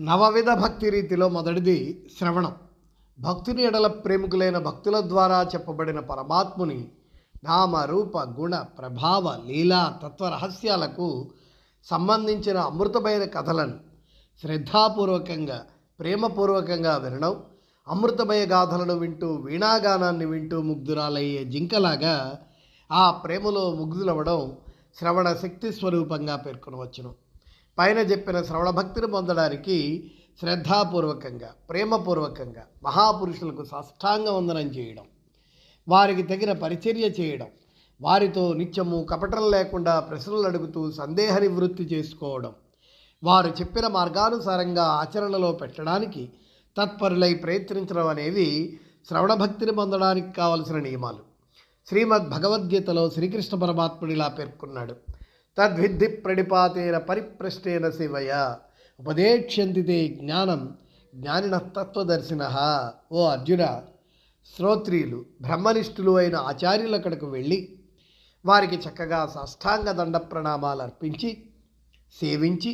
నవవిధ భక్తి రీతిలో మొదటిది శ్రవణం. భక్తుని ఎడల ప్రేమికులైన భక్తుల ద్వారా చెప్పబడిన పరమాత్ముని నామ రూప గుణ ప్రభావ లీలా తత్వ రహస్యాలకు సంబంధించిన అమృతమైన కథలను శ్రద్ధాపూర్వకంగా ప్రేమపూర్వకంగా వినడం అమృతమయ గాథలను వింటూ వీణాగానాన్ని వింటూ ముగ్ధురాలయ్యే జింకలాగా ఆ ప్రేమలో ముగ్ధులవ్వడం శ్రవణ శక్తి స్వరూపంగా పేర్కొనవచ్చును. పైన చెప్పిన శ్రవణ భక్తిని పొందడానికి శ్రద్ధాపూర్వకంగా ప్రేమపూర్వకంగా మహాపురుషులకు సాష్టాంగ వందనం చేయడం వారికి తగిన పరిచర్య చేయడం వారితో నిత్యము కపటం లేకుండా ప్రశ్నలు అడుగుతూ సందేహ నివృత్తి చేసుకోవడం వారు చెప్పిన మార్గానుసారంగా ఆచరణలో పెట్టడానికి తత్పరులై ప్రయత్నించడం అనేవి శ్రవణ భక్తిని పొందడానికి కావలసిన నియమాలు. శ్రీమద్ భగవద్గీతలో శ్రీకృష్ణ పరమాత్ముడిలా పేర్కొన్నాడు. తద్విద్ధి ప్రణిపాతేన పరిప్రశ్నేన శివయ. ఉపదేక్ష్యంతితే జ్ఞానం జ్ఞానిన తత్వదర్శిన. ఓ అర్జున శ్రోత్రియులు బ్రహ్మనిష్ఠులు అయిన ఆచార్యుల కడకు వెళ్ళి వారికి చక్కగా సాష్టాంగ దండ ప్రణామాలు అర్పించి సేవించి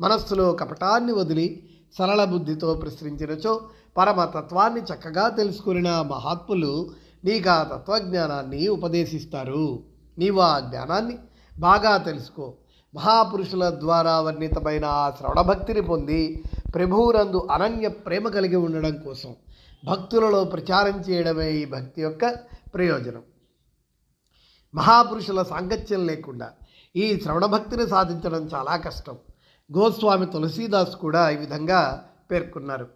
మనస్సులో కపటాన్ని వదిలి సరళ బుద్ధితో ప్రశ్నించినచో పరమతత్వాన్ని చక్కగా తెలుసుకున్న మహాత్ములు నీకు ఆ తత్వజ్ఞానాన్ని ఉపదేశిస్తారు. నీవు ఆ జ్ఞానాన్ని బాగా తెలుసుకో. మహాపురుషుల ద్వారా వర్ణితమైన ఆ శ్రవణ భక్తిని పొంది ప్రభువునందు అనన్య ప్రేమ కలిగి ఉండడం కోసం భక్తులలో ప్రచారం చేయడమే ఈ భక్తి యొక్క ప్రయోజనం. మహాపురుషుల సాంగత్యం లేకుండా ఈ శ్రవణ భక్తిని సాధించడం చాలా కష్టం. గోస్వామి తులసీదాస్ కూడా ఈ విధంగా పేర్కొన్నారు.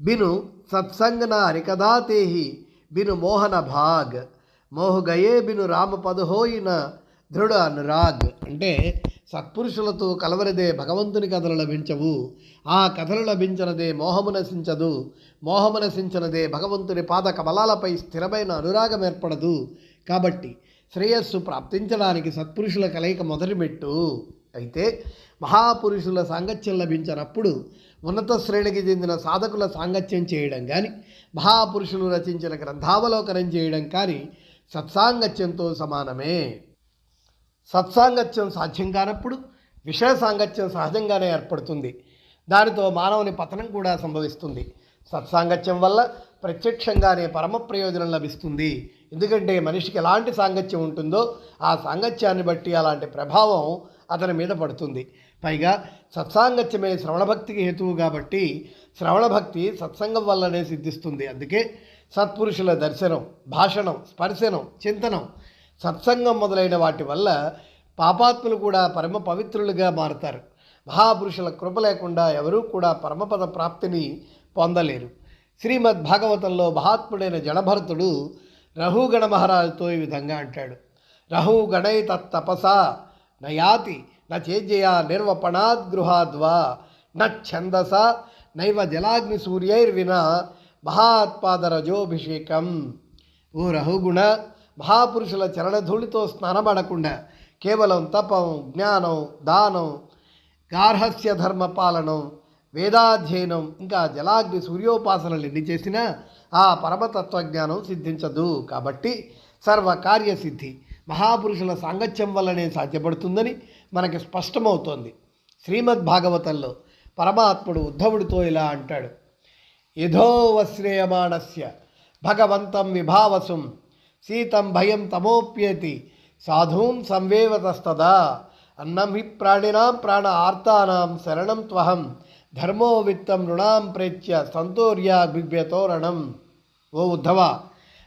బిను సత్సంగన హరికదా తేహి బిను మోహన భాగ్ మోహగయే బిను రామపదహోయిన దృఢ అనురాగ్ అంటే సత్పురుషులతో కలవరిదే భగవంతుని కథలు లభించవు. ఆ కథలు లభించినదే మోహము నశించదు. మోహము నశించినదే భగవంతుని పాద కమలాలపై స్థిరమైన అనురాగం ఏర్పడదు. కాబట్టి శ్రేయస్సు ప్రాప్తించడానికి సత్పురుషుల కలయిక మొదలుపెట్టు. అయితే మహాపురుషుల సాంగత్యం లభించినప్పుడు ఉన్నత శ్రేణికి చెందిన సాధకుల సాంగత్యం చేయడం కానీ మహాపురుషులు రచించిన గ్రంథావలోకనం చేయడం కానీ సత్సాంగత్యంతో సమానమే. సత్సాంగత్యం సాధ్యం కానప్పుడు విషయ సాంగత్యం సహజంగానే ఏర్పడుతుంది. దానితో మానవుని పతనం కూడా సంభవిస్తుంది. సత్సాంగత్యం వల్ల ప్రత్యక్షంగానే పరమ ప్రయోజనం లభిస్తుంది. ఎందుకంటే మనిషికి ఎలాంటి సాంగత్యం ఉంటుందో ఆ సాంగత్యాన్ని బట్టి అలాంటి ప్రభావం అతని మీద పడుతుంది. పైగా సత్సాంగత్యమే శ్రవణభక్తికి హేతువు కాబట్టి శ్రవణభక్తి సత్సంగం వల్లనే సిద్ధిస్తుంది. అందుకే సత్పురుషుల దర్శనం భాషణం స్పర్శనం చింతనం సత్సంగం మొదలైన వాటి వల్ల పాపాత్ములు కూడా పరమ పవిత్రులుగా మారుతారు. మహాపురుషుల కృప లేకుండా ఎవరూ కూడా పరమపద ప్రాప్తిని పొందలేరు. శ్రీమద్ భాగవతంలో మహాత్ముడైన జడభరతుడు రహుగణ మహారాజుతో ఈ విధంగా అంటాడు. రహుగణై తపస నయాతి నేజయ నిర్వపణాద్ గృహాద్వా ఛందస నైవ జలాగ్ని సూర్యైర్వినా మహాత్పాదరజోభిషేకం. ఓ రహుగుణ మహాపురుషుల చరణధూళితో స్నానపడకుండా కేవలం తపం జ్ఞానం దానం గార్హస్య ధర్మ పాలనం వేదాధ్యయనం ఇంకా జలాగ్ని సూర్యోపాసనలు ఎన్ని చేసినా ఆ పరమతత్వజ్ఞానం సిద్ధించదు. కాబట్టి సర్వకార్యసిద్ధి. మహాపురుషుల సాంగత్యం వల్లనే సాధ్యపడుతుందని మనకి స్పష్టమవుతోంది. శ్రీమద్ భాగవతంలో పరమాత్ముడు ఉద్ధవుడితో ఇలా అంటాడు. యథోవశ్రేయమాణస్య భగవంతం విభావసుం సీతం భయం తమోప్యేతి. సాధూన్ సంవేవతస్తదా. అన్నం హి ప్రాణినాం ప్రాణ ఆర్తానాం శరణం త్వహం. ధర్మో విత్తం రుణాం ప్రేత్య సంతోర్యా బిభ్యతోరణం ఓ ఉద్ధవ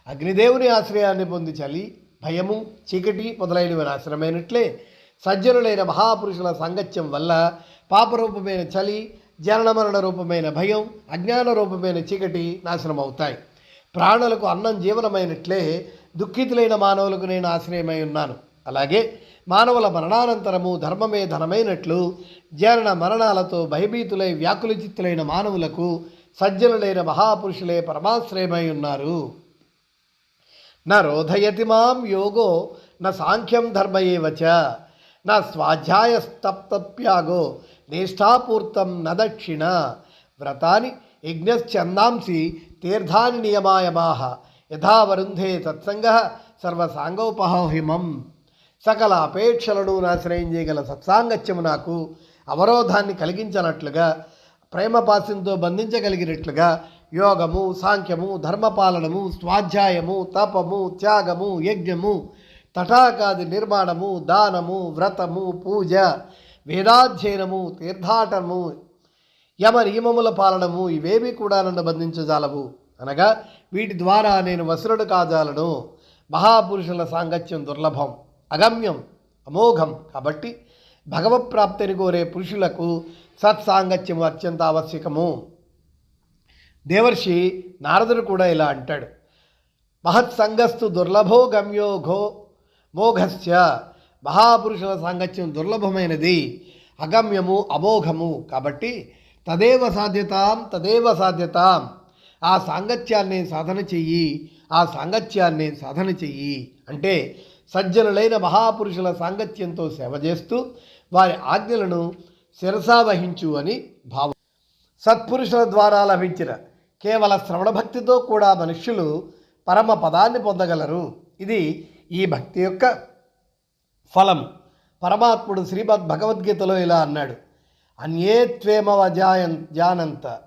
అగ్నిదేవుని ఆశ్రయాన్ని పొంది చలి భయము చీకటి మొదలైనవి నాశనమైనట్లే. సజ్జనులైన మహాపురుషుల సాంగత్యం వల్ల పాపరూపమైన చలి జనన మరణ రూపమైన భయం అజ్ఞాన రూపమైన చీకటి నాశనమవుతాయి. ప్రాణులకు అన్నం జీవనమైనట్లే దుఃఖితులైన మానవులకు నేను ఆశ్రయమై ఉన్నాను. అలాగే మానవుల మరణానంతరము ధర్మమే ధనమైనట్లు జనన మరణాలతో భయభీతులై వ్యాకులచిత్తులైన మానవులకు సజ్జనులైన మహాపురుషులే పరమాశ్రయమై ఉన్నారు. న రోధయతి మాం యోగో న సాంఖ్యం ధర్మ నా స్వాధ్యాయ స్వాధ్యాయస్తప్తప్యాగో నిష్ఠాపూర్తం న దక్షిణ వ్రతాని యజ్ఞశ్చందాంసి తీర్థాని నియమాయమాహ యథా వరుంధే సత్సంగ సర్వసాంగోపహోహిమం. సకల అపేక్షలను నాశ్రయం చేయగల సత్సాంగత్యము నాకు అవరోధాన్ని కలిగించనట్లుగా ప్రేమపాస్యంతో బంధించగలిగినట్లుగా యోగము సాంఖ్యము ధర్మపాలనము స్వాధ్యాయము తపము త్యాగము యజ్ఞము తటాకాది నిర్మాణము దానము వ్రతము పూజ వేదాధ్యయనము తీర్థాటనము యమ నియమముల పాలనము ఇవేవి కూడా నన్ను బంధించజాలవు. అనగా వీటి ద్వారా నేను వసురుడు కాజాలను మహాపురుషుల సాంగత్యం దుర్లభం అగమ్యం అమోఘం. కాబట్టి భగవప్రాప్తిని కోరే పురుషులకు సత్సాంగత్యము అత్యంత ఆవశ్యకము. దేవర్షి నారదుడు కూడా ఇలా అంటాడు. మహత్సంగస్తు దుర్లభో గమ్యో ఘో మోఘస్య. మహాపురుషుల సాంగత్యం దుర్లభమైనది అగమ్యము అమోఘము. కాబట్టి తదేవ సాధ్యతాం తదేవ సాధ్యతాం. ఆ సాంగత్యాన్ని సాధన చెయ్యి ఆ సాంగత్యాన్ని సాధన చెయ్యి అంటే సజ్జనులైన మహాపురుషుల సాంగత్యంతో సేవ చేస్తూ వారి ఆజ్ఞలను శిరసావహించు అని భావం. సత్పురుషుల ద్వారా లభించిన కేవల శ్రవణ భక్తితో కూడా మనుష్యులు పరమ పదాన్ని పొందగలరు. ఇది ఈ భక్తి యొక్క ఫలం. పరమాత్ముడు శ్రీమద్ భగవద్గీతలో ఇలా అన్నాడు. అన్యే త్వేమవ జానంత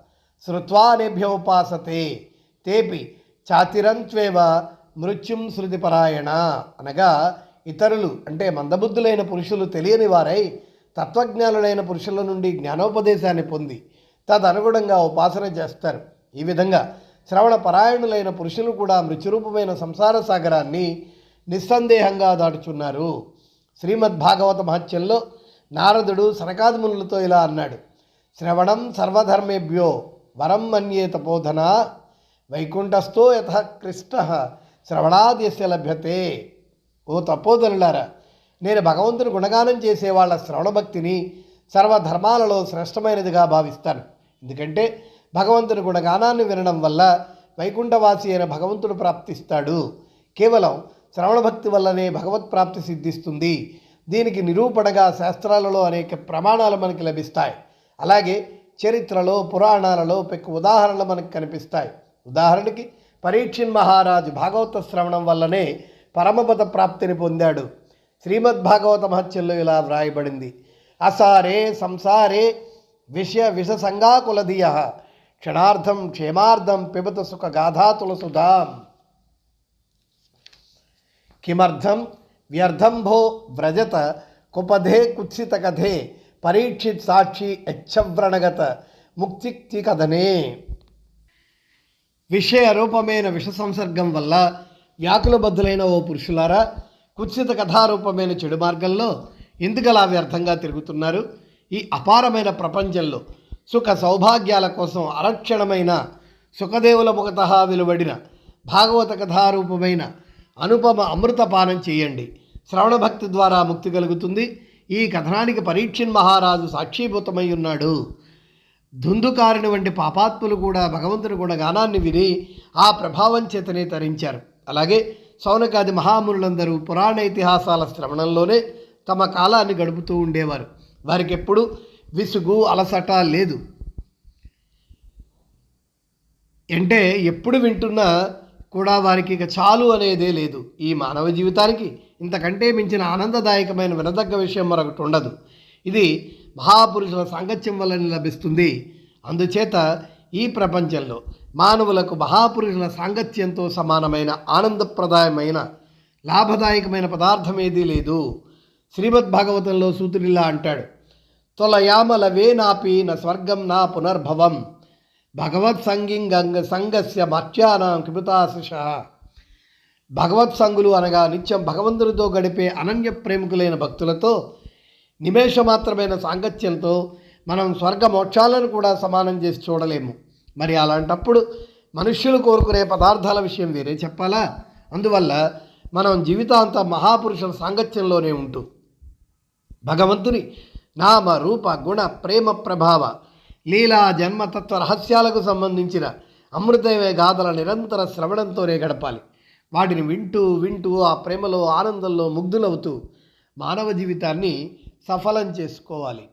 శృత్వానేభ్యోపాసతే తేపి చాతిరంత్వేవ మృత్యుం శృతిపరాయణ అనగా ఇతరులు అంటే మందబుద్ధులైన పురుషులు తెలియని వారై తత్వజ్ఞానులైన పురుషుల నుండి జ్ఞానోపదేశాన్ని పొంది తదనుగుణంగా ఉపాసన చేస్తారు. ఈ విధంగా శ్రవణ పరాయణులైన పురుషులు కూడా మృత్యురూపమైన సంసార సాగరాన్ని నిస్సందేహంగా దాటుచున్నారు. శ్రీమద్ భాగవత మహత్యంలో నారదుడు సనకాదిమునులతో ఇలా అన్నాడు. శ్రవణం సర్వధర్మేభ్యో వరం మన్యే తపోధన వైకుంఠస్థో యథ కృష్ణ శ్రవణాద్యస్య లభ్యతే. ఓ తపోధనులారా నేను భగవంతుని గుణగానం చేసే వాళ్ళ శ్రవణ భక్తిని సర్వధర్మాలలో శ్రేష్టమైనదిగా భావిస్తాను. ఎందుకంటే భగవంతుని గుణగానాన్ని వినడం వల్ల వైకుంఠవాసి అయిన భగవంతుడు ప్రాప్తిస్తాడు. కేవలం శ్రవణ భక్తి వల్లనే భగవత్ ప్రాప్తి సిద్ధిస్తుంది. దీనికి నిరూపణగా శాస్త్రాలలో అనేక ప్రమాణాలు మనకి లభిస్తాయి. అలాగే చరిత్రలో పురాణాలలో పెక్కు ఉదాహరణలు మనకు కనిపిస్తాయి. ఉదాహరణకి పరీక్షిన్ మహారాజు భాగవత శ్రవణం వల్లనే పరమపద ప్రాప్తిని పొందాడు. శ్రీమద్ భాగవత మహత్యంలో ఇలా వ్రాయబడింది. అసారే సంసారే విషయ విషసంగాకులధియ క్షణార్థం క్షేమార్థం పిబత సుఖ గాథాతుల సుధాం కిమర్థం వ్యర్థం భో వ్రజత కుపధే కుత్సిత కథే పరీక్షిత్ సాక్షి యచ్చవ్రణగత ముక్తిక్తి కథనే విషయ రూపమైన విష సంసర్గం వల్ల వ్యాకులబద్ధులైన ఓ పురుషులారా కుత్సిత కథారూపమైన చెడు మార్గంలో ఎందుకలా వ్యర్థంగా తిరుగుతున్నారు? ఈ అపారమైన ప్రపంచంలో సుఖ సౌభాగ్యాల కోసం అరక్షణమైన సుఖదేవుల ముఖత వెలువడిన భాగవత కథారూపమైన అనుపమ అమృతపానం చేయండి. శ్రవణ భక్తి ద్వారా ముక్తి కలుగుతుంది. ఈ కథనానికి పరీక్షన్ మహారాజు సాక్షీభూతమై ఉన్నాడు. ధుందుకారుని వంటి పాపాత్ములు కూడా భగవంతుని కూడా గానాన్ని విని ఆ ప్రభావం చేతనే తరించారు. అలాగే సౌనకాది మహామునులందరూ పురాణ ఇతిహాసాల శ్రవణంలోనే తమ కాలాన్ని గడుపుతూ ఉండేవారు. వారికి ఎప్పుడు విసుగు అలసట లేదు. అంటే ఎప్పుడు వింటున్నా కూడా వారికి ఇక చాలు అనేదే లేదు ఈ మానవ జీవితానికి. ఇంతకంటే మించిన ఆనందదాయకమైన వినదగ్గ విషయం మరొకటి ఉండదు. ఇది మహాపురుషుల సాంగత్యం వల్లనే లభిస్తుంది. అందుచేత ఈ ప్రపంచంలో మానవులకు మహాపురుషుల సాంగత్యంతో సమానమైన ఆనందప్రదాయమైన లాభదాయకమైన పదార్థం ఏదీ లేదు. శ్రీమద్ భాగవతంలో సూతుడిలా అంటాడు. తొలయామల వేనాపి న స్వర్గం నా పునర్భవం. భగవత్ సంగింగ సంగస్య మత్యానాం కృతాశిష. భగవత్ సంగులు అనగా నిత్యం భగవంతునితో గడిపే అనన్య ప్రేమికులైన భక్తులతో నిమేషమాత్రమైన సాంగత్యంతో మనం స్వర్గ మోక్షాలను కూడా సమానం చేసి చూడలేము. మరి అలాంటప్పుడు మనుష్యులు కోరుకునే పదార్థాల విషయం వేరే చెప్పాలా? అందువల్ల మనం జీవితాంత మహాపురుషుల సాంగత్యంలోనే ఉంటూ భగవంతుని నామ రూప గుణ ప్రేమ ప్రభావ లీలా జన్మతత్వ రహస్యాలకు సంబంధించిన అమృతమే గాథల నిరంతర శ్రవణంతోనే గడపాలి. వాటిని వింటూ వింటూ ఆ ప్రేమలో ఆనందంలో ముగ్ధులవుతూ మానవ జీవితాన్ని సఫలం చేసుకోవాలి.